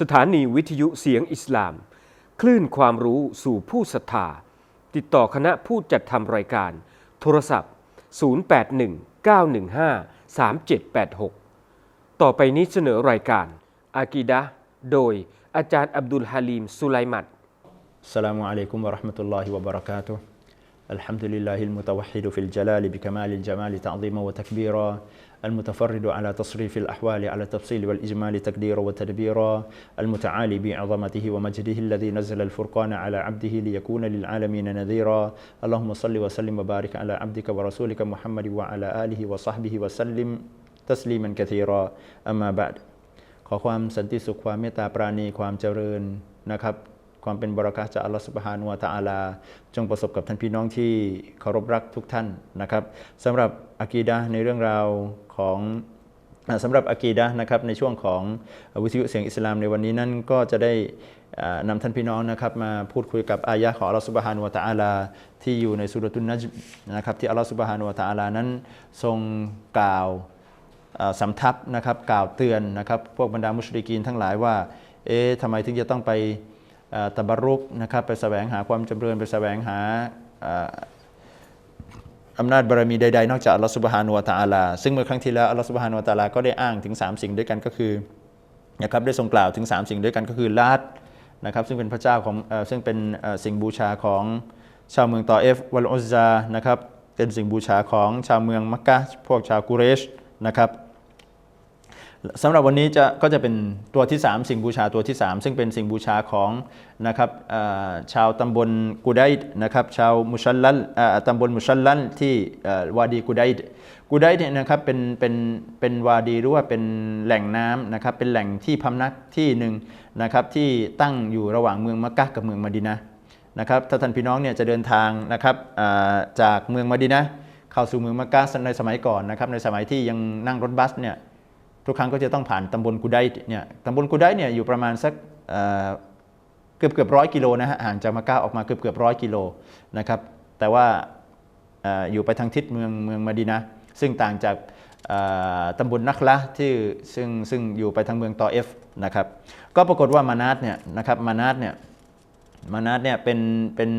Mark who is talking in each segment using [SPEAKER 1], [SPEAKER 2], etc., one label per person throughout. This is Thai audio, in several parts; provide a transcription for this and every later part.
[SPEAKER 1] สถานีวิทยุเสียงอิสลาม คลื่นความรู้สู่ผู้ศรัทธา ติดต่อคณะผู้จัดทำรายการ โทรศัพท์ 0819153786 ต่อไปนี้เสนอรายการ อากีดะห์โดยอาจารย์อับดุลฮาลีมสุไลมัด
[SPEAKER 2] السلام عليكم ورحمة الله وبركاته الحمد لله المتوحد في الجلال بكمال الجمال تعظيما وتكبيرا المتفرد على تصريف الأحوال على التفصيل والإجمال تقديرا وتدبيرا المتعالي بعظمته ومجده الذي نزل الفرقان على عبده ليكون للعالمين نذيرا اللهم صل وسلم وبارك على عبدك ورسولك محمد وعلى آله وصحبه وسلم تسليما كثيرا أما بعد ขอความสันติสุขความเมตตาปราณีความเจริญนะครับ ความเป็นบรารักะห์จากอัลลอฮฺสุบฮานุวะตะอาลา จงประสบกับท่านพี่น้องที่เคารพรักทุกท่านนะครับสำหรับ อากีดะในเรื่องราวของสำหรับอากีดะนะครับในช่วงของวิทยุเสียงอิสลามในวันนี้นั้นก็จะได้นำท่านพี่น้องนะครับมาพูดคุยกับอายะของอัลลอฮฺสุบฮานุวะตะอาลาที่อยู่ในสุรตุนนัจนะครับที่อัลลอฮฺสุบฮานุวะตะอาลานั้นทรงกล่าวสำทับนะครับกล่าวเตือนนะครับพวกบรรดามุชริกีนทั้งหลายว่าเอ๊ะทำไมถึงจะต้องไปตะบรุกนะครับไปแสวงหาความจำเริญไปแสวงหา อำนาจบารมีใดๆ นอกจากอัลลอฮฺสุบฮานุวะตาอาลา ซึ่งเมื่อครั้งที่แล้วอัลลอฮฺสุบฮานุวะตาอาลาก็ได้อ้างถึง 3 สิ่งด้วยกันก็คือนะครับได้ทรงกล่าวถึง 3 สิ่งด้วยกันก็คือลาดนะครับซึ่งเป็นพระเจ้าของซึ่งเป็นสิ่งบูชาของชาวเมืองตอเอฟวัลอซานะครับเป็นสิ่งบูชาของชาวเมืองมักกะพวกชาวกุเรชนะครับ สำหรับวันนี้จะก็จะเป็นตัวที่ 3 สิ่งบูชาตัวที่ 3 ซึ่งเป็นสิ่งบูชาของนะครับชาวตำบลกุไดด์นะครับชาวมุชัลลัลเอ่อตำบลมุชัลลัลที่วาดีกุไดด์กุไดด์เนี่ยนะครับเป็นเป็นเป็นวาดีหรือว่าเป็นแหล่งน้ำนะครับเป็นแหล่งที่พำนักที่หนึ่งนะครับที่ตั้งอยู่ระหว่างเมืองมักกะกับเมืองมดีนะนะครับถ้าท่านพี่น้องเนี่ยจะเดินทางนะครับจากเมืองมดีนะเข้าสู่เมืองมักกะในสมัยก่อนนะครับในสมัยที่ยังนั่งรถบัสเนี่ย ทุกครั้งก็จะต้องผ่านตำบลกุไดเนี่ยตำบลกุไดเนี่ยอยู่ประมาณสักเเกือบเกือบร้อยกิโลนะฮะห่างจากมักกะออกมาเกือบเกือบร้อยกิโลนะครับแต่ว่าออยู่ไปทางทิศเมืองเมืองมะดีนะ ซึ่งต่างจากตำบลนักละที่ซึ่งซึ่งอยู่ไปทางเมืองตอเอฟนะครับก็ปรากฏว่ามานาตเนี่ยนะครับมานาตเนี่ยมานาตเนี่ยเป็นเป็น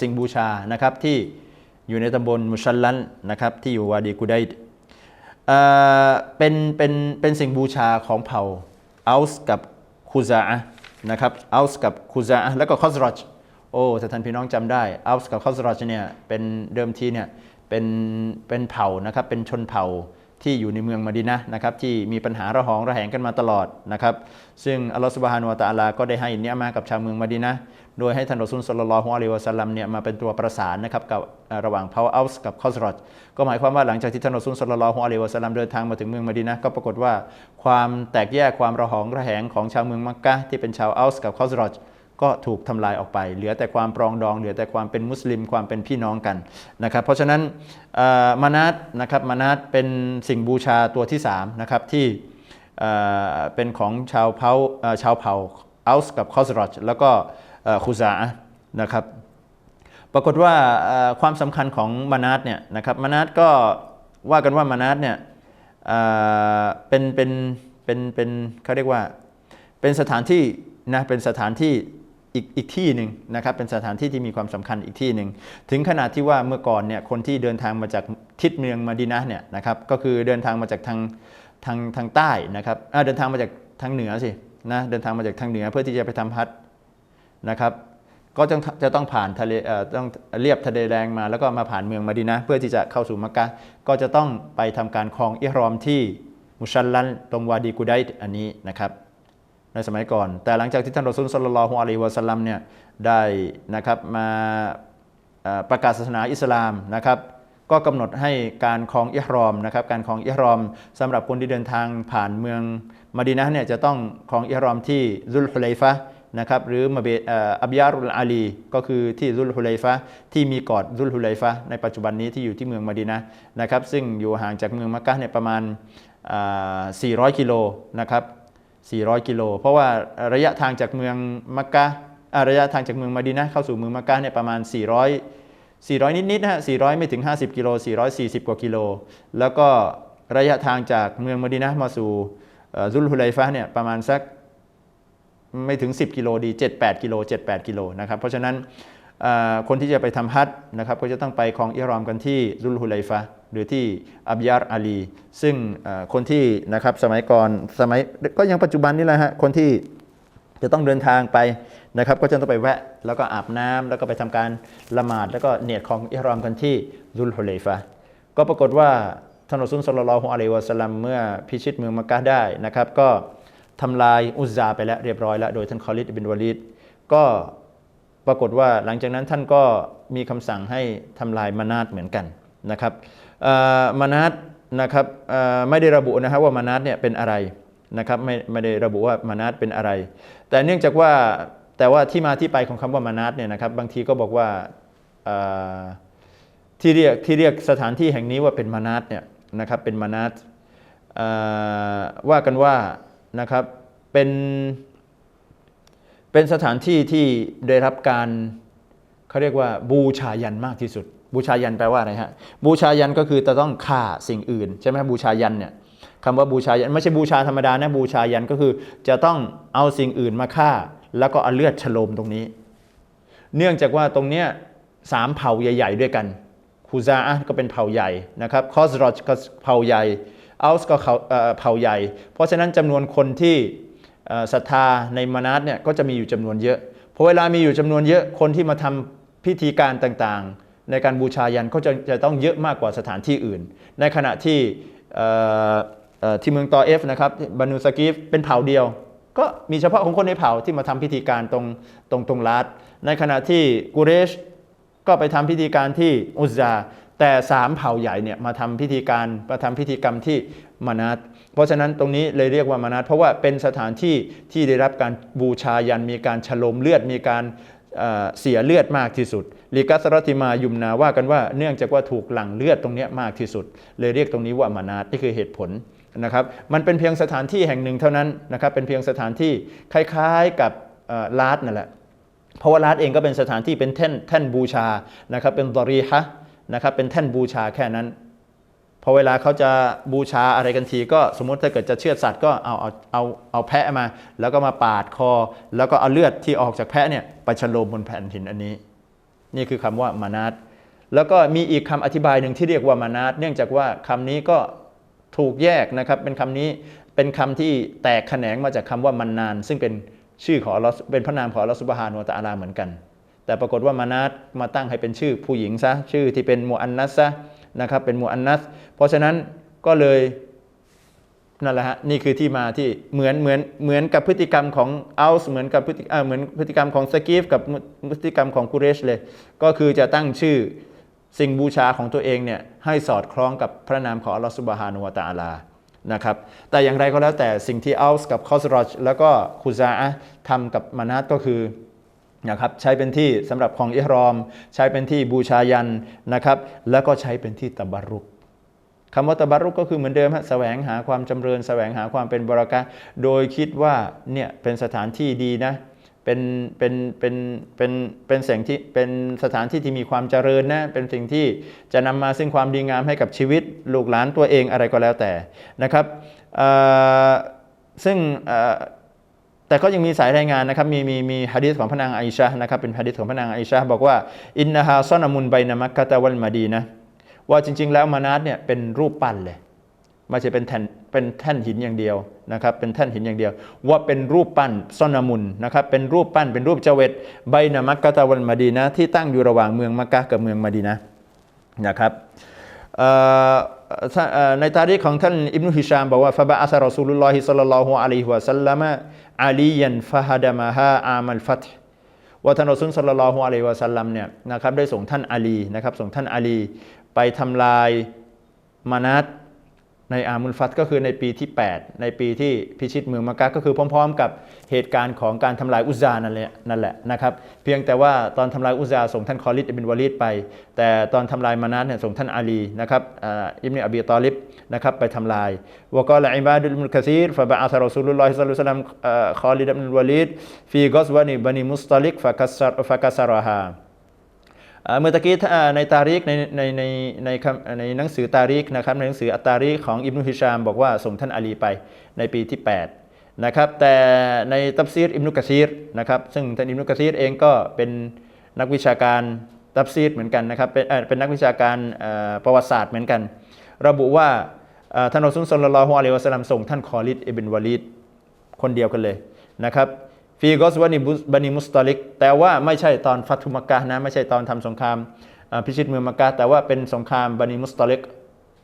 [SPEAKER 2] สิ่งบูชานะครับที่อยู่ในตำบลมุชัลลันนะครับที่อยู่วาดีกุได เป็นเป็นเป็นสิ่งบูชาของเผ่าอัลส์กับคูซาอะนะครับอัลส์กับคูซาอะแล้วก็คอสรอจโอ้ถ้าท่านพี่น้องจำได้อัลส์กับคอสรอจเนี่ยเป็นเดิมทีเนี่ยเป็นเป็นเผ่านะครับเป็นชนเผ่า ที่อยู่ในเมืองมะดีนะนะครับที่มีปัญหาระหองระแหงกันมาตลอดนะครับซึ่งอัลลอฮฺสุบฮานุวะตะอาลา ก็ได้ให้เนียมากับชาวเมืองมะดีนะโดยให้ท่านรอซูลสัลลัลฮุอะลัยวะสัลลัมเนี่ยมาเป็นตัวประสานนะครับกับระหว่างเผ่าอัลส์กับคอสรอจก็หมายความว่าหลังจากที่ท่านรอซูลสัลลัลฮุอะลัยวะสัลลัมเดินทางมาถึงเมืองมะดีนะก็ปรากฏว่าความแตกแยกความระหองระแหงของชาวเมืองมักกะที่เป็นชาวอัลส์กับคอสรอจ ก็ถูกทำลายออกไป เหลือแต่ความปรองดอง เหลือแต่ความเป็นมุสลิมความเป็นพี่น้องกันนะครับ เพราะฉะนั้นมานาตนะครับมานาตเป็นสิ่งบูชาตัวที่3นะครับที่เป็นของชาวเผ่าชาวเผ่าอัลส์กับคอสรอจแล้วก็คูซาะนะครับ ปรากฏว่าความสำคัญของมานาตเนี่ยนะครับมานาตก็ว่ากันว่ามานาตเนี่ยเป็นเป็นเป็นเป็นเขาเรียกว่าเป็นสถานที่นะเป็นสถานที่ อีกอีกที่หนึ่งนะครับเป็นสถานที่ที่มีความสำคัญอีกที่หนึ่งถึงขนาดที่ว่าเมื่อก่อนเนี่ยคนที่เดินทางมาจากทิศเมืองมาดีนะเนี่ยนะครับก็คือเดินทางมาจากทางทางทางใต้นะครับอ่าเดินทางมาจากทางเหนือสินะเดินทางมาจากทางเหนือเพื่อที่จะไปทำฮัจญ์นะครับก็จะจะต้องผ่านทะเลเอ่อต้องเรียบทะเลแดงมาแล้วก็มาผ่านเมืองมะดีนะเพื่อที่จะเข้าสู่มักกะก็จะต้องไปทำการคลองอิหรอมที่มุชัลลันตรงวาดีกุไดต์อันนี้นะครับ ในสมัยก่อน แต่หลังจากที่ท่านรอซูลสลลัลลอฮุอะลัยฮิวะสัลลัมเนี่ยได้นะครับมาประกาศศาสนาอิสลามนะครับก็กำหนดให้การคลองอิหรอมนะครับการคลองอิหรอมสำหรับคนที่เดินทางผ่านเมืองมะดีนะเนี่ยจะต้องคลองอิหรอมที่ซุลฮุไลฟะนะครับหรือมาเบออับยารุลอาลีก็คือที่ซุลฮุไลฟะที่มีกาะซุลฮุไลฟะในปัจจุบันนี้ที่อยู่ที่เมืองมะดีนะนะครับซึ่งอยู่ห่างจากเมืองมักกะเนี่ยประมาณ 400 กิโลนะครับ 400 กิโล เพราะว่าระยะทางจากเมืองมักกะระยะทางจากเมืองมะดีนะเข้าสู่เมืองมักกะเนี่ยประมาณ 400 400 นิดๆนะฮะ400 ไม่ถึง 50 กิโล 440 กว่ากิโล แล้วก็ระยะทางจากเมืองมะดีนะมาสู่ซุลฮุไลฟะเนี่ยประมาณสักไม่ถึง 10 กิโลดี 7-8 กิโล 7-8 กิโลนะครับ เพราะฉะนั้น คนที่จะไปทำฮัจนะครับก็จะต้องไปคลองอิหรอมกันที่ซุลฮุไลฟะหรือที่อับยาร์อาลี ซึ่งคนที่นะครับสมัยก่อนสมัยก็ยังปัจจุบันนี่แหละฮะคนที่จะต้องเดินทางไปนะครับ ก็จะต้องไปแวะแล้วก็อาบน้ำแล้วก็ไปทำการละหมาดแล้วก็เนียดของอิหรอมกันที่ซุลฮุเลฟะก็ปรากฏว่าท่านอัสุลสลลลอฮุอะลัยวะสัลัมเมื่อพิชิตเมืองมักกะได้นะครับ ก็ทำลายอุซซาไปแล้วเรียบร้อยแล้วโดยท่านคอลิดบินวาลิดก็ ปรากฏว่าหลังจากนั้นท่านก็มีคำสั่งให้ทำลายมานาตเหมือนกันนะครับมานาตนะครับไม่ได้ระบุนะครับว่ามานาตเนี่ยเป็นอะไรนะครับไม่ไม่ได้ระบุว่ามานาตเป็นอะไร แต่เนื่องจากว่าแต่ว่าที่มาที่ไปของคำว่ามานาตเนี่ยนะครับบางทีก็บอกว่าที่เรียกที่เรียกสถานที่แห่งนี้ว่าเป็นมานาตเนี่ยนะครับเป็นมานาตว่ากันว่านะครับเป็น เป็นสถานที่ที่ได้รับการเขาเรียกว่าบูชายันมากที่สุด บูชายันแปลว่าอะไรฮะบูชายันก็คือจะต้องฆ่าสิ่งอื่นใช่ไหมบูชายันเนี่ยคำว่าบูชายันไม่ใช่บูชาธรรมดานะบูชายันก็คือจะต้องเอาสิ่งอื่นมาฆ่า แล้วก็เอาเลือดฉโลมตรงนี้ เนื่องจากว่าตรงเนี้ยสามเผ่าใหญ่ ๆ ด้วยกันคูซาอะก็เป็นเผ่าใหญ่นะครับคอสรอจก็เผ่าใหญ่อัลส์ก็เผ่าใหญ่ เพราะฉะนั้นจำนวนคนที่ ศรัทธาในมานาตเนี่ยก็จะมีอยู่จำนวนเยอะพอเวลามีอยู่จำนวนเยอะคนที่มาทำพิธีการต่างๆ ในการบูชายันก็จะจะต้องเยอะมากกว่าสถานที่อื่น ในขณะที่ที่เมืองตอเอฟนะครับบานูสกีฟเป็นเผ่าเดียว ก็มีเฉพาะของคนในเผ่าที่มาทำพิธีการตรงตรงตรงลาดในขณะที่กุเรชก็ไปทำพิธีการที่อุซซา แต่สามเผ่าใหญ่เนี่ยมาทำพิธีการมาทำพิธีกรรมที่มานาตเพราะฉะนั้นตรงนี้เลยเรียกว่ามานาตเพราะว่าเป็นสถานที่ที่ได้รับการบูชายันมีการฉลมเลือดมีการเสียเลือดมากที่สุดลีกัสรติมายุมนาว่ากันว่าเนื่องจากว่าถูกหลั่งเลือดตรงนี้มากที่สุด เลยเรียกตรงนี้ว่ามานาตนี่คือเหตุผลนะครับมันเป็นเพียงสถานที่แห่งหนึ่งเท่านั้นนะครับเป็นเพียงสถานที่คล้ายๆกับลาดนั่นแหละเพราะว่าลาดเองก็เป็นสถานที่เป็นแท่นแท่นบูชานะครับเป็นดอรีฮะ นะครับเป็นแท่นบูชาแค่นั้นพอเวลาเขาจะบูชาอะไรกันที ก็สมมติถ้าเกิดจะเชือดสัตว์ก็เอาเอาเอาเอาแพะมา แล้วก็มาปาดคอ แล้วก็เอาเลือดที่ออกจากแพะเนี่ยไปฉโลมบนแผ่นหินอันนี้ นี่คือคำว่ามานาตแล้วก็มีอีกคำอธิบายหนึ่งที่เรียกว่ามานาตเนื่องจากว่าคำนี้ก็ถูกแยกนะครับเป็นคำนี้เป็นคำที่แตกแขนงมาจากคำว่ามันนาน ซึ่งเป็นชื่อของอัลลอฮ์เป็นพระนามของอัลลอฮ์ซุบฮานุตะอาลาเหมือนกัน แต่ปรากฏว่ามานาตมาตั้งให้เป็นชื่อผู้หญิงซะชื่อที่เป็นมูอันนัสซะนะครับเป็นมูอันนัสเพราะฉะนั้นก็เลยนั่นแหละฮะนี่คือที่มาที่เหมือนเหมือนเหมือนกับพฤติกรรมของอัลส์เหมือนกับพฤติอ่าเหมือนพฤติกรรมของสกีฟกับพฤติกรรมของกุเรชเลย ก็คือจะตั้งชื่อสิ่งบูชาของตัวเองเนี่ยให้สอดคล้องกับพระนามของอัลลอฮฺสุบฮานุวะตะอาลานะครับแต่อย่างไรก็แล้วแต่สิ่งที่อัลส์กับคอสรอชแล้วก็คูซาอะทำกับมานาตก็คือ นะครับใช้เป็นที่สำหรับของอิหรอม ใช้เป็นที่บูชายันนะครับ แล้วก็ใช้เป็นที่ตบารุกคำว่าตบารุกก็คือเหมือนเดิมฮะแสวงหาความจำเริญ แสวงหาความเป็นบราระกะโดยคิดว่าเนี่ยเป็นสถานที่ดีนะเป็นเป็นเป็นเป็นเป็นสิ่งที่เป็นสถานที่ที่มีความเจริญนะเป็นสิ่งที่จะนำมาซึ่งความดีงามให้กับชีวิตลูกหลานตัวเองอะไรก็แล้วแต่นะครับซึ่ง แต่ก็ยังมีสายรายงานนะครับมีมีมีฮะดีษของพระนางไอชะนะครับเป็นฮะดีษของพระนางไอชะบอกว่าอินนาฮาซอนามุนไบนามักกะตะวัลมาดีนะว่าจริง ๆ แล้วมานาตเนี่ยเป็นรูปปั้นเลยไม่ใช่เป็นแท่นเป็นแท่นหินอย่างเดียวนะครับเป็นแท่นหินอย่างเดียว ว่าเป็นรูปปั้นซอนามุนนะครับเป็นรูปปั้นเป็นรูปเจเวตไบนามักกะตะวัลมาดีนะที่ตั้งอยู่ระหว่างเมืองมักกะกับเมืองมาดีนะนะครับในตารีของท่านอิบนุฮิชามบอกว่าฟะบะอัสรอซูลุลลอฮิศ็อลลัลลอฮุอะลัยฮิวะซัลลัมะ อาลียันฟะฮดามะฮาอามัลฟัตว่าท่านรอซูลศ็อลลัลลอฮุอะลัยวะซัลลัมเนี่ยนะครับได้ส่งท่านอาลีนะครับส่งท่านอาลีไปทำลายมานัต ในอามุลฟัตก็คือในปีที่ 8 ในปีที่พิชิตเมืองมักกะก็คือพร้อม ๆ กับเหตุการณ์ของการทำลายอุซานั่นแหละนั่นแหละนะครับ เพียงแต่ว่าตอนทำลายอุซาส่งท่านคอลิดอิบนวาลิดไป แต่ตอนทำลายมานัตเนี่ยส่งท่านอาลีนะครับอ่าอิบเนอบีตอลิบนะครับไปทำลายวกอละอิบาดุลมุลกซีรฟะบะอัสรอซูลุลลอฮิศ็อลลัลลอฮุอะลัยฮิวะซัลลัมอ่าคอลิดอิบนวาลิดฟีกอซวานิบันิมุสตอลิกฟะกัสซะฟะกัสซะรอฮา เมื่อตะกี้ในตาริกในในในในในหนังสือตาริกนะครับในหนังสืออัตตาริกของอิบนุฮิชาม บอกว่าส่งท่านอาลีไปในปีที่ 8 นะครับ แต่ในตัฟซีรอิบนุกะซีรนะครับซึ่งท่านอิบนุกะซีรเองก็เป็นนักวิชาการตัฟซีรเหมือนกันนะครับเป็นเป็นนักวิชาการประวัติศาสตร์เหมือนกัน ระบุว่าท่านอัสุลลัลลอฮุอะลัยฮิวะสัลลัมส่งท่านคอลิดอิบนวาลีดคนเดียวกันเลยนะครับ ฟีกอสวานิบุสบันิมุสตอลิก แต่ว่าไม่ใช่ตอนฟัตุมักกะห์นะไม่ใช่ตอนทำสงครามพิชิตเมืองมักกะแต่ว่าเป็นสงครามบันิมุสตอลิก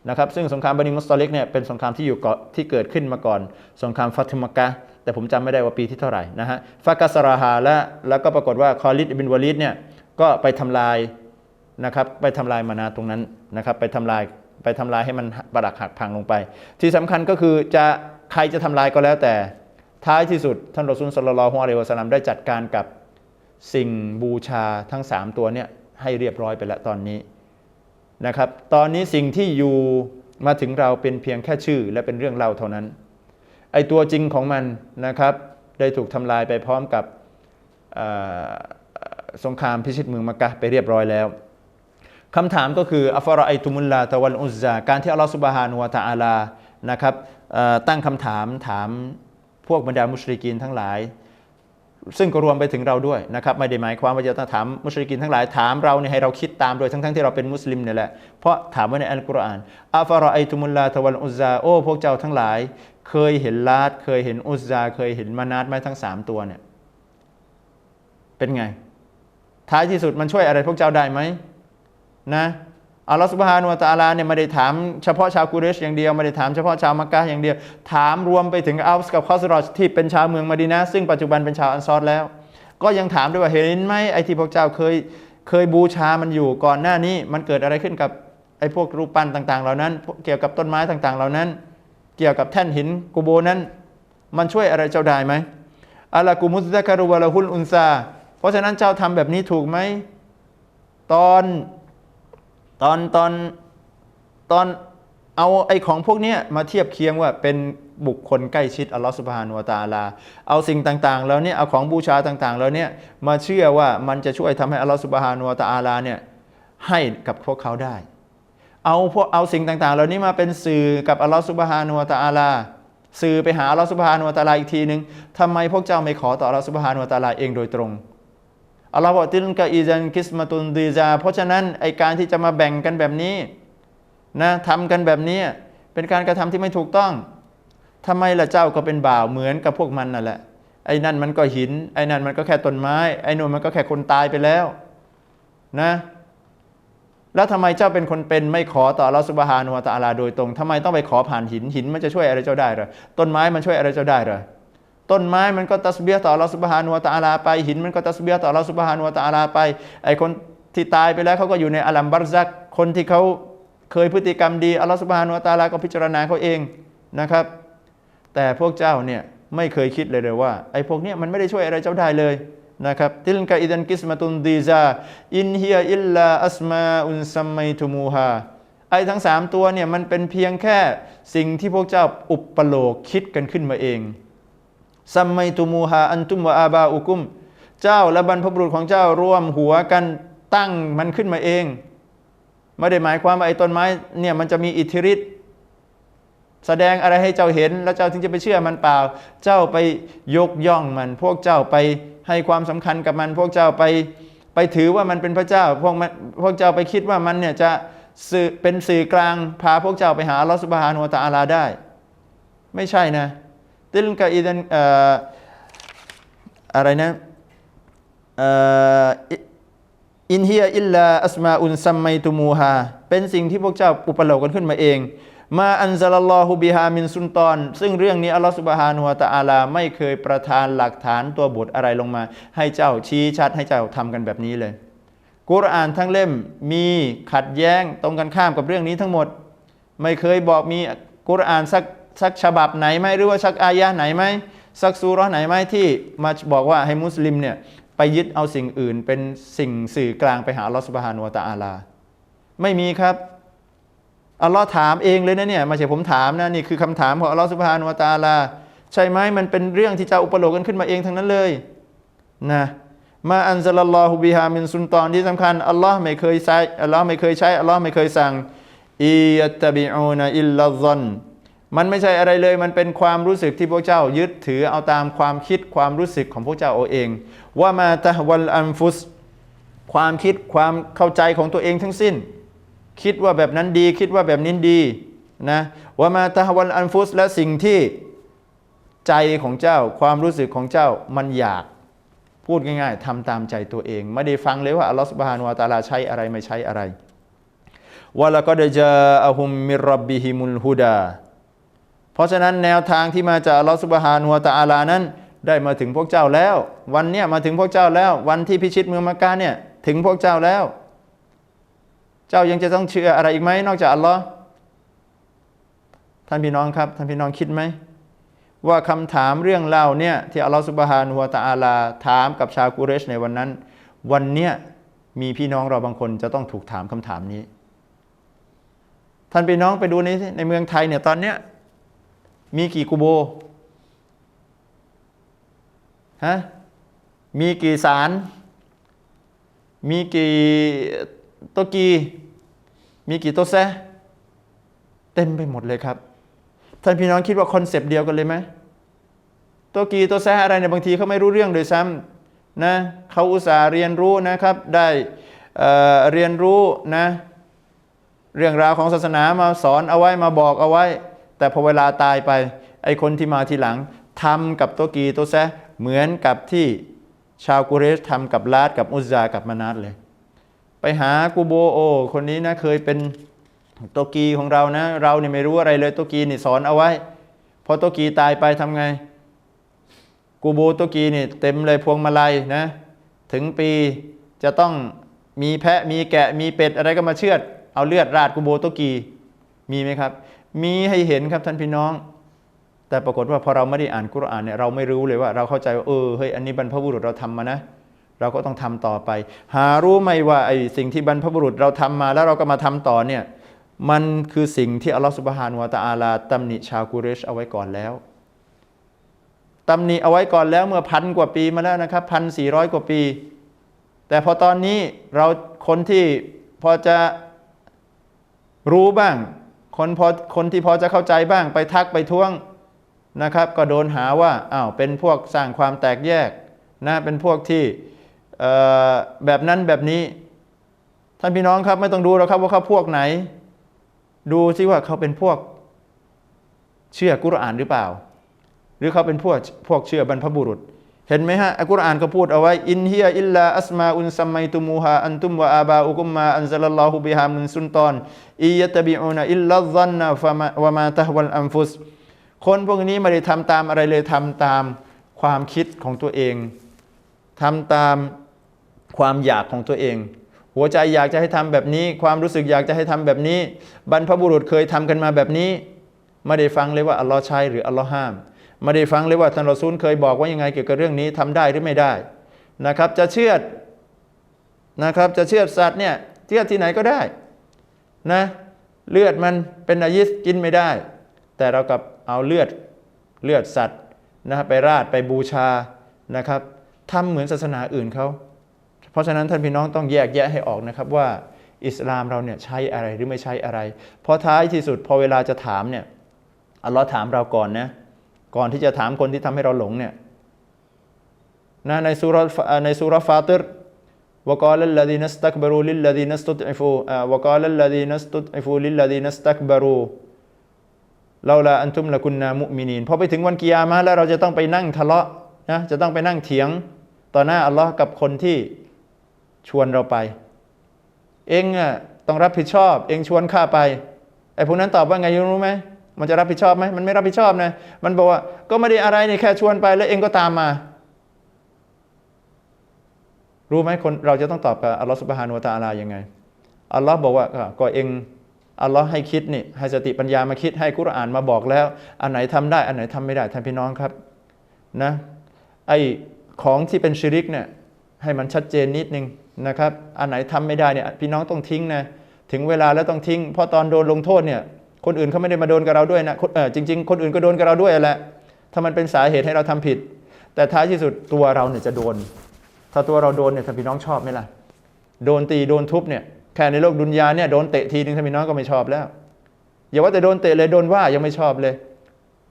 [SPEAKER 2] นะครับซึ่งสงครามบันิมุสตอลิกเนี่ยเป็นสงครามที่อยู่เกาะที่เกิดขึ้นมาก่อน สงครามฟัตุมักกะแต่ผมจำไม่ได้ว่าปีที่เท่าไหร่นะฮะฟากัสราฮาและแล้วก็ปรากฏว่าคอลิดอิบินวาลิดเนี่ยก็ไปทำลายนะครับไปทำลายมานาตรงนั้นนะครับไปทำลายไปทำลายให้มันปรักหักพังลงไป ที่สำคัญก็คือจะใครจะทำลายก็แล้วแต่ ท้ายที่สุดท่านรอซูลสัลลัลลอฮุอะลัยฮิวะสัลลัมได้จัดการกับสิ่งบูชาทั้ง 3 ตัวเนี่ยให้เรียบร้อยไปแล้วตอนนี้นะครับ ตอนนี้สิ่งที่อยู่มาถึงเราเป็นเพียงแค่ชื่อและเป็นเรื่องเล่าเท่านั้น ไอตัวจริงของมันนะครับ ได้ถูกทำลายไปพร้อมกับสงครามพิชิตเมืองมักกะไปเรียบร้อยแล้วคำถามก็คืออัฟรอไอตุมุลลาตะวันอุซซาการที่อัลลอฮฺสุบฮานุวะตะอาลานะครับตั้งคำถามถาม พวกบรรดามุชริกีนทั้งหลาย ซึ่งก็รวมไปถึงเราด้วยนะครับไม่ได้หมายความว่าจะต้องถามมุชริกินทั้งหลายถามเราเนี่ยให้เราคิดตามโดยทั้งๆที่เราเป็นมุสลิมเนี่ยแหละเพราะถามไว้ในอัลกุรอานอาฟรอไอตุมุลลาตะวันอุซาโอ้พวกเจ้าทั้งหลาย เคยเห็นลาดเคยเห็นอุซาเคยเห็นมานาตไหมทั้งสามตัวเนี่ยเป็นไง ท้ายที่สุดมันช่วยอะไรพวกเจ้าได้ไหมนะ อัลลอฮฺสุบฮานุตะอาลาเนี่ยไม่ได้ถามเฉพาะชาวกุเรชอย่างเดียวไม่ได้ถามเฉพาะชาวมักกะอย่างเดียว ถามรวมไปถึงอัลส์กับคอสรอชที่เป็นชาวเมืองมะดีนะซึ่งปัจจุบันเป็นชาวอันซอรแล้ว ก็ยังถามด้วยว่าเห็นไหมไอ้ที่พวกเจ้าเคยเคยบูชามันอยู่ก่อนหน้านี้มันเกิดอะไรขึ้นกับไอ้พวกรูปปั้นต่างๆ เหล่านั้น เกี่ยวกับต้นไม้ต่างๆ เหล่านั้น เกี่ยวกับแท่นหินกูโบนั้น มันช่วยอะไรเจ้าได้ไหมอัลกุมุสตะการุวะละฮุลอุนซา เพราะฉะนั้นเจ้าทำแบบนี้ถูกไหม ตอน ตอนตอนตอนเอาไอ้ของพวกนี้มาเทียบเคียงว่าเป็นบุคคลใกล้ชิดอัลลอฮฺสุบฮานุวะตะอาลา เอาสิ่งต่างๆแล้วเนี่ยเอาของบูชาต่างๆแล้วเนี่ยมาเชื่อว่ามันจะช่วยทำให้อัลลอฮฺสุบฮานุวะตะอาลาเนี่ยให้กับพวกเขาได้ เอาพวกเอาสิ่งต่างๆ เหล่านี้มาเป็นสื่อกับอัลลอฮฺสุบฮานุวะตะอาลา สื่อไปหาอัลลอฮฺสุบฮานุวะตะอาลาอีกทีหนึ่งทำไมพวกเจ้าไม่ขอต่ออัลลอฮฺสุบฮานุวะตะอาลาเองโดยตรง อัลลอฮฺบอกติลกะอีจันกิสมาตุนดีจา เพราะฉะนั้นไอการที่จะมาแบ่งกันแบบนี้นะทำกันแบบนี้เป็นการกระทำที่ไม่ถูกต้องทำไมล่ะเจ้าก็เป็นบ่าวเหมือนกับพวกมันนั่นแหละ ไอ้นั่นมันก็หิน ไอ้นั่นมันก็แค่ต้นไม้ ไอ้นู่นมันก็แค่คนตายไปแล้วนะ แล้วทำไมเจ้าเป็นคนเป็นไม่ขอต่ออัลลอฮฺสุบฮานุวะตะอาลาโดยตรงทำไมต้องไปขอผ่านหินหินมันจะช่วยอะไรเจ้าได้หรอต้นไม้มันช่วยอะไรเจ้าได้หรอ ต้นไม้มันก็ตัสเบียต่ออัลลอฮฺสุบฮานุวตาลาไป หินมันก็ตัสเบียต่ออัลลอฮฺสุบฮานุวตาลาไป ไอคนที่ตายไปแล้วเขาก็อยู่ในอัลลัมบัรซัก คนที่เขาเคยพฤติกรรมดีอัลลอฮฺสุบฮานุวตาลาก็พิจารณาเขาเองนะครับ แต่พวกเจ้าเนี่ยไม่เคยคิดเลยเลยว่าไอ้พวกเนี้ยมันไม่ได้ช่วยอะไรเจ้าได้เลยนะครับติลกะอิดันกิสมาตุนดีซาอินเฮียอิลลาอัสมาอุนซัมไมทูมูฮาไอ้ทั้งสามตัวเนี่ยมันเป็นเพียงแค่สิ่งที่พวกเจ้าอุปโลกคิดกันขึ้นมาเอง ซัมไมตุมูฮาอันตุมวะอาบาอุกุม เจ้าและบรรพบุรุษของเจ้าร่วมหัวกันตั้งมันขึ้นมาเอง ไม่ได้หมายความว่าไอ้ต้นไม้เนี่ยมันจะมีอิทธิฤทธิ์แสดงอะไรให้เจ้าเห็น แล้วเจ้าถึงจะไปเชื่อมันเปล่า เจ้าไปยกย่องมัน พวกเจ้าไปให้ความสำคัญกับมัน พวกเจ้าไปไปถือว่ามันเป็นพระเจ้า พวกมันพวกเจ้าไปคิดว่ามันเนี่ยจะสื่อเป็นสื่อกลางพาพวกเจ้าไปหาลอสุบฮานุวตะอาลาได้ ไม่ใช่นะ ติลกะอิดันเอ่อะไรนะอินเฮียอิลลาอัสมาอุนซัมไมตุมูฮาเป็นสิ่งที่พวกเจ้าอุปโลกกันขึ้นมาเอง มาอันซาลลอฮุบิฮามินซุนตอน ซึ่งเรื่องนี้อัลลอฮฺสุบฮานุวะตะอาลา ไม่เคยประทานหลักฐานตัวบทอะไรลงมา ให้เจ้าชี้ชัดให้เจ้าทำกันแบบนี้เลย กุรอานทั้งเล่มมีขัดแย้งตรงกันข้ามกับเรื่องนี้ทั้งหมด ไม่เคยบอกมีกุรอานสัก สักฉบับไหนไหมหรือว่าสักอายะห์ไหนไหมสักซูราะไหนไหมที่มาบอกว่าให้มุสลิมเนี่ยไปยึดเอาสิ่งอื่น เป็นสิ่งสื่อกลางไปหาอัลลอฮฺสุบฮานุวตะอาลา ไม่มีครับอัลลอฮ์ถามเองเลยนะเนี่ยไม่ใช่ผมถามนะนี่คือคำถามของอัลลอฮฺสุบฮานุวตะอาลา ใช่ไหมมันเป็นเรื่องที่เจ้าอุปโลกกันขึ้นมาเองทั้งนั้นเลยนะมาอันซาลลอฮุบิฮามินซุนตอนที่สำคัญอัลลอฮ์ไม่เคยใช้อัลลอฮ์ไม่เคยใช้อัลลอฮ์ไม่เคยสั่งอียตบิอูนอิลลัซซัน มันไม่ใช่อะไรเลย มันเป็นความรู้สึกที่พวกเจ้ายึดถือเอาตามความคิดความรู้สึกของพวกเจ้าเอาเอง ว่ามาตะวัลอัมฟุส ความคิดความเข้าใจของตัวเองทั้งสิ้น คิดว่าแบบนั้นดี คิดว่าแบบนี้ดีนะว่ามาตะวัลอันฟุสและสิ่งที่ใจของเจ้า ความรู้สึกของเจ้ามันอยากพูดง่ายๆทำตามใจตัวเอง ไม่ได้ฟังเลยว่าอัลลอฮฺสุบฮานุวะตาลาใช้อะไรไม่ใช้อะไรวะละก็ได้จาอะฮุมมิรรับบิฮิมุลฮุดา ราะฉะนั้นแนวทางที่มาจากอัลลอฮฺสุบฮานุวตะอาลานั้น ได้มาถึงพวกเจ้าแล้ว วันเนี้ยมาถึงพวกเจ้าแล้ว วันที่พิชิตเมืองมักกะเนี่ยถึงพวกเจ้าแล้ว เจ้ายังจะต้องเชื่ออะไรอีกไหมนอกจากอัลลอฮ์ท่านพี่น้องครับ ท่านพี่น้องคิดไหมว่าคำถามเรื่องเล่าเนี่ยที่อัลลอฮฺสุบฮานุวะตะอาลาถามกับชาวกุเรชในวันนั้น วันเนี้ยมีพี่น้องเราบางคนจะต้องถูกถามคำถามนี้ ท่านพี่น้องไปดูในในเมืองไทยเนี่ยตอนเนี้ย มีกี่กุโบฮะมีกี่สาร มีกี่โตกีมีกี่โตะแซเต็มไปหมดเลยครับ ท่านพี่น้องคิดว่าคอนเซปต์เดียวกันเลยไหมโตะกีโตะแซอะไรเนี่ยบางทีเขาไม่รู้เรื่องโดยซ้ำนะเขาอุตส่าห์เรียนรู้นะครับ ได้เเรียนรู้นะเรื่องราวของศาสนามาสอนเอาไว้มาบอกเอาไว้ แต่พอเวลาตายไปไอคนที่มาทีหลังทำกับโตะกีโตะแซเหมือนกับที่ชาวกุเรชทำกับลาดกับอุซากับมานาดเลย ไปหากูโบโอ คนนี้นะเคยเป็นโตะกีของเรานะ เราเนี่ยไม่รู้อะไรเลยโตะกีนี่สอนเอาไว้พอโตะกีตายไปทำไง กูโบโตะกีนี่เต็มเลยพวงมาลัยนะ ถึงปีจะต้องมีแพะมีแกะมีเป็ดอะไรก็มาเชือด เอาเลือดราดกูโบโตะกีมีไหมครับ มีให้เห็นครับท่านพี่น้อง แต่ปรากฏว่าพอเราไม่ได้อ่านกุรอานเนี่ยเราไม่รู้เลยว่า เราเข้าใจว่าเออเฮ้ยอันนี้บรรพบุรุษเราทำมานะ เราก็ต้องทำต่อไป หารู้ไหมว่าไอ้สิ่งที่บรรพบุรุษเราทำมาแล้วเราก็มาทำต่อเนี่ยมันคือสิ่งที่อัลลอฮฺสุบฮานวะตะอาลาตำหนิชาวกุเรชเอาไว้ก่อนแล้วตำหนิเอาไว้ก่อนแล้วเมื่อพันกว่าปีมาแล้วนะครับพันสี่ร้อยกว่าปี แต่พอตอนนี้เราคนที่พอจะรู้บ้าง คนพอคนที่พอจะเข้าใจบ้างไปทักไปท้วงนะครับ ก็โดนหาว่าอ้าวเป็นพวกสร้างความแตกแยกนะเป็นพวกที่แบบนั้นแบบนี้ท่านพี่น้องครับไม่ต้องดูหรอกครับว่าเขาพวกไหน ดูซิว่าเขาเป็นพวกเชื่อกุรอานหรือเปล่า หรือเขาเป็นพวกพวกเชื่อบรรพบุรุษ เห็นไหมฮะอัลกุรอานก็พูดเอาไว้อินเฮียอิลลาอัสมาอุนซัมไมตุมูฮาอันตุมวะอาบาอุกุมมาอันซัลลัลลอฮุบิฮามินซุนตอนอียะตบิอูนอิลลัซันนะฟะมาวะมาตะฮวัลอัมฟุส คนพวกนี้ไม่ได้ทำตามอะไรเลยทำตามความคิดของตัวเองทำตามความอยากของตัวเอง หัวใจอยากจะให้ทำแบบนี้ ความรู้สึกอยากจะให้ทำแบบนี้ บรรพบุรุษเคยทำกันมาแบบนี้ ไม่ได้ฟังเลยว่าอัลลอฮ์ใช้หรืออัลลอฮ์ห้าม ไม่ได้ฟังเลยว่าท่านรอซูลเคยบอกว่ายังไงเกี่ยวกับเรื่องนี้ทำได้หรือไม่ได้นะครับ จะเชื่อดนะครับ จะเชื่อดสัตว์เนี่ยเชื่อดที่ไหนก็ได้นะเลือดมันเป็นนายิสกินไม่ได้ แต่เรากับเอาเลือดเลือดสัตว์นะไปราดไปบูชานะครับทำเหมือนศาสนาอื่นเขาเพราะฉะนั้นท่านพี่น้องต้องแยกแยะให้ออกนะครับว่าอิสลามเราเนี่ยใช้อะไรหรือไม่ใช้อะไร เพราะท้ายที่สุดพอเวลาจะถามเนี่ยอัลลอฮ์ถามเราก่อนนะ ก่อนที่จะถามคนที่ทำให้เราหลงเนี่ยนะในสุรในสุรฟาติร وقال الذين استكبروا للذين استضعفوا وقال الذين استضعفوا للذين استكبروا เราละอันทุมละกุนนามุมินีนพอไปถึงวันกิยามะห์แล้วเราจะต้องไปนั่งทะเลาะนะจะต้องไปนั่งเถียง ต่อหน้าอัลลอฮ์กับคนที่ชวนเราไป เองอ่ะต้องรับผิดชอบ เองชวนข้าไปไอ้พวกนั้นตอบว่าไงรู้ไหม มันจะรับผิดชอบไหมมันไม่รับผิดชอบนะมันบอกว่าก็ไม่ได้อะไรนี่แค่ชวนไปแล้วเองก็ตามมา รู้ไหมคนเราจะต้องตอบกับอัลลอฮ์สุบฮานุตะอาลายังไงอัลลอฮ์บอกว่าก็เองอัลลอฮ์ให้คิดนี่ให้สติปัญญามาคิดให้กุรอานมาบอกแล้ว อันไหนทำได้ อันไหนทำไม่ได้ท่านพี่น้องครับนะไอของที่เป็นชิริกเนี่ยให้มันชัดเจนนิดนึงนะครับ อันไหนทำไม่ได้เนี่ยพี่น้องต้องทิ้งนะถึงเวลาแล้วต้องทิ้งเพราะตอนโดนลงโทษเนี่ย คนอื่นเขาไม่ได้มาโดนกับเราด้วยนะเออจริง ๆ คนอื่นก็โดนกับเราด้วยแหละถ้ามันเป็นสาเหตุให้เราทำผิด แต่ท้ายที่สุดตัวเราเนี่ยจะโดน ถ้าตัวเราโดนเนี่ยท่านพี่น้องชอบไหมล่ะ โดนตีโดนทุบเนี่ยแค่ในโลกดุนยาเนี่ยโดนเตะทีนึงท่านพี่น้องก็ไม่ชอบแล้วอย่าว่าแต่โดนเตะเลยโดนว่ายังไม่ชอบเลย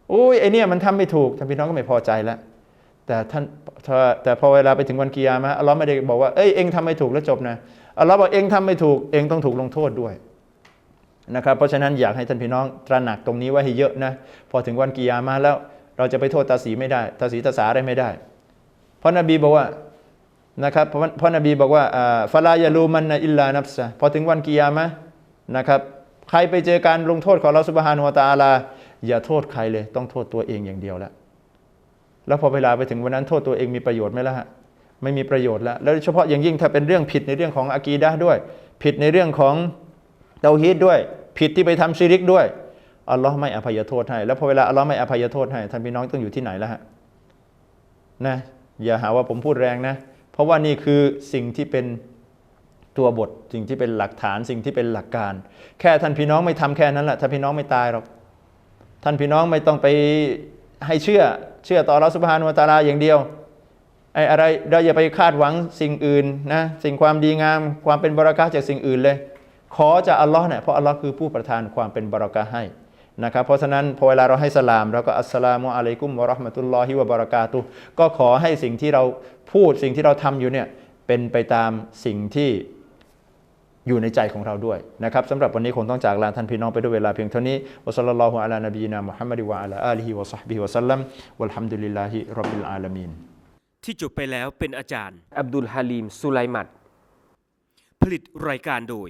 [SPEAKER 2] โอ้ยไอเนี่ยมันทำไม่ถูกท่านพี่น้องก็ไม่พอใจแล้วแต่ท่านแต่พอเวลาไปถึงวันกิยามะอัลลอฮ์ไม่ได้บอกว่าเอ้ยเองทำไม่ถูกแล้วจบนะอัลลอฮ์บอกเองทำไม่ถูกเองต้องถูกลงโทษด้วย นะครับเพราะฉะนั้นอยากให้ท่านพี่น้องตระหนักตรงนี้ไว้ให้เยอะนะพอถึงวันกิยามะห์แล้วเราจะไปโทษตาสีไม่ได้ตาสีตาสาอะไรไม่ได้ เพราะนบีบอกว่านะครับเพราะเพราะนบีบอกว่าอ่าฟาลายาลูมันนะอิลลานับซะพอถึงวันกิยามะนะครับใครไปเจอการลงโทษของเราสุบฮานุวตาลา อย่าโทษใครเลยต้องโทษตัวเองอย่างเดียวแล้วแล้วพอเวลาไปถึงวันนั้นโทษตัวเองมีประโยชน์ไหมล่ะฮะไม่มีประโยชน์แล้วแล้วเฉพาะอย่างยิ่งถ้าเป็นเรื่องผิดในเรื่องของอากีดะด้วย ผิดในเรื่องของเตาฮีดด้วย ผิดที่ไปทำชิริกด้วยอัลลอฮ์ไม่อภัยโทษให้ แล้วพอเวลาอัลลอฮ์ไม่อภัยโทษให้ท่านพี่น้องต้องอยู่ที่ไหนแล้วฮะนะอย่าหาว่าผมพูดแรงนะ เพราะว่านี่คือสิ่งที่เป็นตัวบทสิ่งที่เป็นหลักฐานสิ่งที่เป็นหลักการ แค่ท่านพี่น้องไม่ทำแค่นั้นแหละท่านพี่น้องไม่ตายหรอกท่านพี่น้องไม่ต้องไปให้เชื่อเชื่อต่อเราสุบฮานุตาลาอย่างเดียวไอ้อะไรเราอย่าไปคาดหวังสิ่งอื่นนะสิ่งความดีงาม ความเป็นบรารักะห์จากสิ่งอื่นเลย ขอจากอัลลอฮ์เนี่ยเพราะอัลลอฮ์คือผู้ประทานความเป็นบรารักะห์ให้นะครับเพราะฉะนั้นพอเวลาเราให้สลามเราก็อัสสลามุอะลัยกุมวะเราะห์มะตุลลอฮิวะบะเราะกาตุฮ์ก็ขอให้สิ่งที่เราพูดสิ่งที่เราทำอยู่เนี่ยเป็นไปตามสิ่งที่อยู่ในใจของเราด้วยนะครับสำหรับวันนี้คงต้องจากลาท่านพี่น้องไปด้วยเวลาเพียงเท่านี้วะซัลลัลลอฮุอะลานบีนามุฮัมมัดวะอะลาอาลีฮิวะซอฮบิฮิวะซัลลัมวัลฮัมดุลิลลาฮิร็อบบิลอาลามีน
[SPEAKER 1] ที่จบไปแล้วเป็นอาจารย์ อับดุลฮาลีมสุไลมัดผลิตรายการโดย